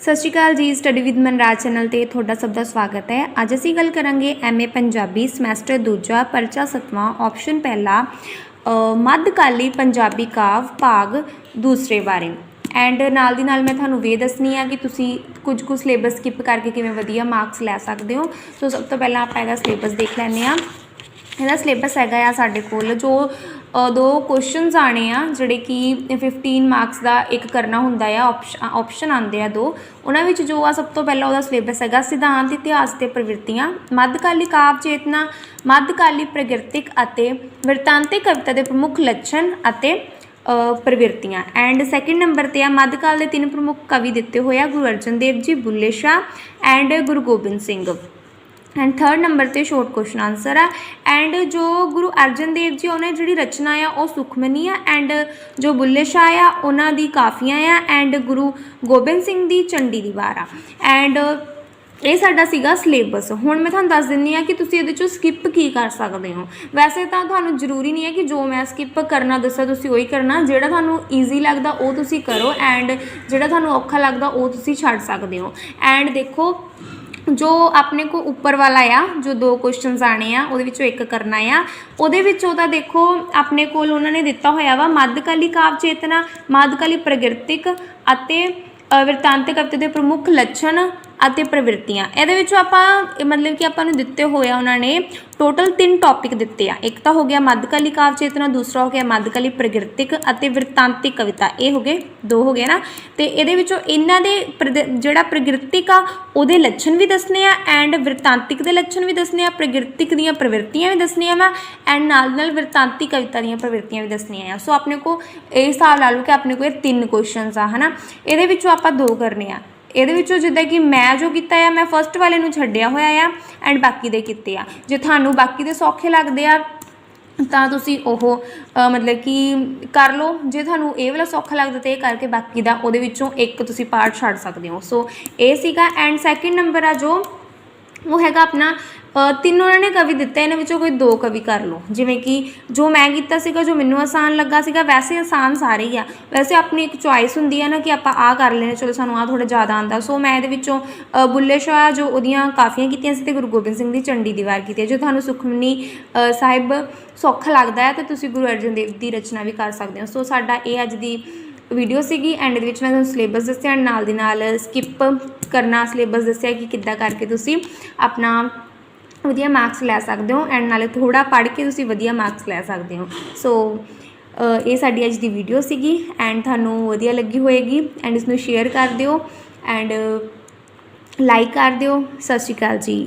ਸਤਿ ਸ਼੍ਰੀ ਅਕਾਲ ਜੀ study with Manraj channel ਤੇ ਤੁਹਾਡਾ ਸਭ ਦਾ ਸਵਾਗਤ ਹੈ। ਅੱਜ ਅਸੀਂ ਗੱਲ ਕਰਾਂਗੇ ਐਮਏ ਪੰਜਾਬੀ ਸਮੈਸਟਰ ਦੂਜਾ ਪਰਚਾ ਸਤਵਾਂ ਆਪਸ਼ਨ ਪਹਿਲਾ ਅ, ਮੱਧਕਾਲੀ ਪੰਜਾਬੀ ਕਾਵ ਭਾਗ ਦੂਸਰੇ ਬਾਰੇ। ਐਂਡ ਨਾਲ ਦੀ ਨਾਲ ਮੈਂ ਤੁਹਾਨੂੰ ਵੇ ਦੱਸਣੀ ਆ ਕਿ ਤੁਸੀਂ ਕੁਝ ਕੁ ਸਿਲੇਬਸ ਸਕਿਪ ਕਰਕੇ ਕਿਵੇਂ ਵਧੀਆ ਮਾਰਕਸ ਲੈ ਸਕਦੇ ਹੋ। ਸੋ ਸਭ ਤੋਂ ਪਹਿਲਾਂ ਆਪਾਂ ਇਹਦਾ ਸਿਲੇਬਸ ਦੇਖ ਲੈਂਦੇ ਆ ਇਹਦਾ ਸਿਲੇਬਸ ਹੈਗਾ ਆ ਸਾਡੇ ਕੋਲ ਜੋ ਦੋ ਕੁਐਸਚਨਸ ਆਣੇ ਆ, ਜਿਹੜੇ ਕਿ 15 ਮਾਰਕਸ ਦਾ ਇੱਕ ਕਰਨਾ ਹੁੰਦਾ ਆ ਆਪਸ਼ਨ ਆਉਂਦੇ ਆ ਦੋ। ਉਹਨਾਂ ਵਿੱਚ ਜੋ ਆ, ਸਭ ਤੋਂ ਪਹਿਲਾਂ ਉਹਦਾ ਸਿਲੇਬਸ ਹੈਗਾ, ਸਿਧਾਂਤ, ਇਤਿਹਾਸ ਤੇ ਪ੍ਰਵਿਰਤੀਆਂ, ਮੱਧਕਾਲੀ ਕਾਵ ਚੇਤਨਾ ਮੱਧਕਾਲੀ ਪ੍ਰਗਿਰਤਿਕ ਅਤੇ ਵਰਤਾਂਤਿਕ ਕਵਿਤਾ ਦੇ ਪ੍ਰਮੁੱਖ ਲੱਛਣ ਅਤੇ ਪ੍ਰਵਿਰਤੀਆਂ। ਐਂਡ ਸੈਕਿੰਡ ਨੰਬਰ ਤੇ ਆ, ਮੱਧਕਾਲ ਦੇ ਤਿੰਨ ਪ੍ਰਮੁੱਖ ਕਵੀ ਦਿੱਤੇ ਹੋਏ ਆ, Guru Arjan Dev ji, Bulle Shah and Guru Gobind Singh. And third number ਤੇ ਸ਼ੋਰਟ ਕੁਐਸਚਨ ਆਨਸਰ ਆ। ਐਂਡ ਜੋ ਗੁਰੂ ਅਰਜਨ ਦੇਵ ਜੀ, ਉਹਨਾਂ ਦੀ ਜਿਹੜੀ ਰਚਨਾ ਆ, ਉਹ ਸੁਖਮਨੀ ਆ। ਐਂਡ ਜੋ ਬੁੱਲੇ ਸ਼ਾਹ ਆ, ਉਹਨਾਂ ਦੀ ਕਾਫੀਆਂ ਆ। ਐਂਡ ਗੁਰੂ ਗੋਬਿੰਦ ਸਿੰਘ ਦੀ ਚੰਡੀ ਦੀ ਵਾਰ ਆ। ਐਂਡ ਇਹ ਸਾਡਾ ਸੀਗਾ ਸਿਲੇਬਸ ਹੁਣ ਮੈਂ ਤੁਹਾਨੂੰ ਦੱਸ ਦਿੰਨੀ ਆ ਕਿ ਤੁਸੀਂ ਇਹਦੇ ਚੋਂ ਸਕਿਪ ਕੀ ਕਰ ਸਕਦੇ ਹੋ। ਵੈਸੇ ਤਾਂ ਤੁਹਾਨੂੰ ਜ਼ਰੂਰੀ ਨਹੀਂ ਹੈ ਕਿ ਜੋ ਮੈਂ ਸਕਿਪ ਕਰਨਾ ਦੱਸਿਆ, ਤੁਸੀਂ ਉਹੀ ਕਰਨਾ। ਜਿਹੜਾ ਤੁਹਾਨੂੰ ਈਜ਼ੀ ਲੱਗਦਾ, ਉਹ ਤੁਸੀਂ ਕਰੋ। ਐਂਡ ਜਿਹੜਾ ਤੁਹਾਨੂੰ ਔਖਾ ਲੱਗਦਾ, ਉਹ ਤੁਸੀਂ ਛੱਡ ਸਕਦੇ ਹੋ। ਐਂਡ ਦੇਖੋ ਜੋ ਆਪਣੇ ਕੋ ਉੱਪਰ ਵਾਲਾ ਆ ਜੋ ਦੋ ਕੁਐਸਚਨਸ ਆਣੇ ਆ ਉਹਦੇ ਵਿੱਚੋਂ ਇੱਕ ਕਰਨਾ ਆ। ਉਹਦੇ ਵਿੱਚ ਉਹਦਾ ਦੇਖੋ ਆਪਣੇ ਕੋਲ ਉਹਨਾਂ ਨੇ ਦਿੱਤਾ ਹੋਇਆ ਵਾ ਮੱਧਕਾਲੀ ਕਾਵ ਚੇਤਨਾ ਮੱਧਕਾਲੀ ਪ੍ਰਗਿਰਤਿਕ ਅਤੇ ਅ, ਵਰਤਾਂਤਿਕ ਕਵਿਤਾ ਦੇ ਪ੍ਰਮੁੱਖ ਲੱਛਣ ਅਤੇ ਪ੍ਰਵਿਰਤੀਆਂ। ਇਹਦੇ ਵਿੱਚੋਂ ਆਪਾਂ ਮਤਲਬ ਕਿ ਆਪਾਂ ਨੂੰ ਦਿੱਤੇ ਹੋਇਆ ਉਹਨਾਂ ਨੇ ਟੋਟਲ ਤਿੰਨ ਟੌਪਿਕ ਦਿੱਤੇ ਆ। ਇੱਕ ਤਾਂ ਹੋ ਗਿਆ ਮੱਧਕਾਲੀ ਕਾਵ ਚੇਤਨਾ, ਦੂਸਰਾ ਹੋ ਗਿਆ ਮੱਧਕਾਲੀ ਪ੍ਰਗਿਰਤਿਕ ਅਤੇ ਵਰਤਾਂਤਿਕ ਕਵਿਤਾ। ਇਹ ਹੋ ਗਏ, ਦੋ ਹੋ ਗਏ ਨਾ। ਤੇ ਇਹਦੇ ਵਿੱਚੋਂ ਇਹਨਾਂ ਦੇ ਪ੍ਰਦ- ਜਿਹੜਾ ਪ੍ਰਗਿਰਤਿਕ ਆ, ਉਹਦੇ ਲੱਛਣ ਵੀ ਦੱਸਣੇ ਆ ਐਂਡ ਵਰਤਾਂਤਿਕ ਦੇ ਲੱਛਣ ਵੀ ਦੱਸਣੇ ਆ, ਪ੍ਰਗਿਰਤਿਕ ਦੀਆਂ ਪ੍ਰਵਿਰਤੀਆਂ ਵੀ ਦੱਸਣੀਆਂ ਵਾ ਐਂਡ ਨਾਲ ਨਾਲ ਵਰਤਾਂਤਿਕ ਕਵਿਤਾ ਦੀਆਂ ਪ੍ਰਵਿਰਤੀਆਂ ਵੀ ਦੱਸਣੀਆਂ ਆ। ਸੋ ਆਪਣੇ ਕੋ ਇਹ ਹਿਸਾਬ ਲਾ ਲਓ ਕਿ ਆਪਣੇ ਕੋਲ ਇਹ ਤਿੰਨ ਕੁਐਸਚਨਸ ਆ, ਹਨਾ। ਇਹਦੇ ਵਿੱਚੋਂ ਆਪਾਂ ਦੋ ਕਰਨੇ ਆ। ਇਹਦੇ ਵਿੱਚੋਂ ਜਿੱਦਾਂ ਕਿ ਮੈਂ ਜੋ ਕੀਤਾ ਆ, ਮੈਂ ਫਸਟ ਵਾਲੇ ਨੂੰ ਛੱਡਿਆ ਹੋਇਆ ਆ ਐਂਡ ਬਾਕੀ ਦੇ ਕੀਤੇ ਆ। ਜੇ ਤੁਹਾਨੂੰ ਬਾਕੀ ਦੇ ਸੌਖੇ ਲੱਗਦੇ ਆ, ਤਾਂ ਤੁਸੀਂ ਉਹ ਮਤਲਬ ਕਿ ਕਰ ਲਓ। ਜੇ ਤੁਹਾਨੂੰ ਇਹ ਵਾਲਾ ਸੌਖਾ ਲੱਗਦਾ ਤੇ ਇਹ ਕਰਕੇ ਬਾਕੀ ਦਾ ਉਹਦੇ ਵਿੱਚੋਂ ਇੱਕ ਤੁਸੀਂ ਪਾਰਟ ਛੱਡ ਸਕਦੇ ਹੋ। ਸੋ ਇਹ ਸੀਗਾ ਐਂਡ ਸੈਕਿੰਡ ਨੰਬਰ ਆ ਜੋ, ਉਹ ਹੈਗਾ ਆਪਣਾ ਤਿੰਨ ਉਹਨਾਂ ਨੇ ਕਵੀ ਦਿੱਤੇ ਇਹਨਾਂ ਵਿੱਚੋਂ ਕੋਈ ਦੋ ਕਵੀ ਕਰ ਲਓ। ਜਿਵੇਂ ਕਿ ਜੋ ਮੈਂ ਕੀਤਾ ਸੀਗਾ ਜੋ ਮੈਨੂੰ ਆਸਾਨ ਲੱਗਾ ਸੀਗਾ ਵੈਸੇ ਆਸਾਨ ਸਾਰੇ ਹੀ ਆ। ਵੈਸੇ ਆਪਣੀ ਇੱਕ ਚੁਆਇਸ ਹੁੰਦੀ ਹੈ ਨਾ ਕਿ ਆਪਾਂ ਆਹ ਕਰ ਲੈਣੇ ਚਲੋ ਸਾਨੂੰ ਆਹ ਥੋੜਾ ਜ਼ਿਆਦਾ ਆਂਦਾ ਸੋ ਮੈਂ ਇਹਦੇ ਵਿੱਚੋਂ ਅ, ਬੁੱਲੇ ਸ਼ਾਹ ਜੋ ਉਹਦੀਆਂ ਕਾਫੀਆਂ ਕੀਤੀਆਂ ਸੀ ਤੇ ਗੁਰੂ ਗੋਬਿੰਦ ਸਿੰਘ ਦੀ ਚੰਡੀ ਦੀ ਵਾਰ ਕੀਤੀ ਹੈ ਜੋ ਤੁਹਾਨੂੰ ਸੁਖਮਨੀ ਸਾਹਿਬ ਸੌਖਾ ਲੱਗਦਾ ਹੈ ਤਾਂ ਤੁਸੀਂ ਗੁਰੂ ਅਰਜਨ ਦੇਵ ਦੀ ਰਚਨਾ ਵੀ ਕਰ ਸਕਦੇ ਹੋ। ਸੋ ਸਾਡਾ ਇਹ ਅੱਜ ਦੀ ਵੀਡੀਓ ਸੀਗੀ ਐਂਡ ਦੇ ਵਿੱਚ ਮੈਂ ਤੁਹਾਨੂੰ ਸਿਲੇਬਸ ਦੱਸਿਆ and ਨਾਲ ਦੀ ਨਾਲ ਸਕਿਪ ਕਰਨਾ ਸਿਲੇਬਸ ਦੱਸਿਆ ਕਿ ਕਿੱਦਾਂ ਕਰਕੇ ਤੁਸੀਂ ਆਪਣਾ ਵਧੀਆ ਮਾਰਕਸ ਲੈ ਸਕਦੇ ਹੋ ਐਂਡ ਨਾਲੇ ਥੋੜਾ ਪੜ੍ਹ ਕੇ ਤੁਸੀਂ ਵਧੀਆ ਮਾਰਕਸ ਲੈ ਸਕਦੇ ਹੋ। ਸੋ ਇਹ ਸਾਡੀ ਅੱਜ ਦੀ ਵੀਡੀਓ ਸੀਗੀ ਐਂਡ ਤੁਹਾਨੂੰ ਵਧੀਆ ਲੱਗੀ ਹੋਏਗੀ ਐਂਡ ਇਸ ਨੂੰ ਸ਼ੇਅਰ ਕਰ ਦਿਓ ਐਂਡ ਲਾਈਕ ਕਰ ਦਿਓ। ਸਤਿ ਸ਼੍ਰੀ ਅਕਾਲ ਜੀ।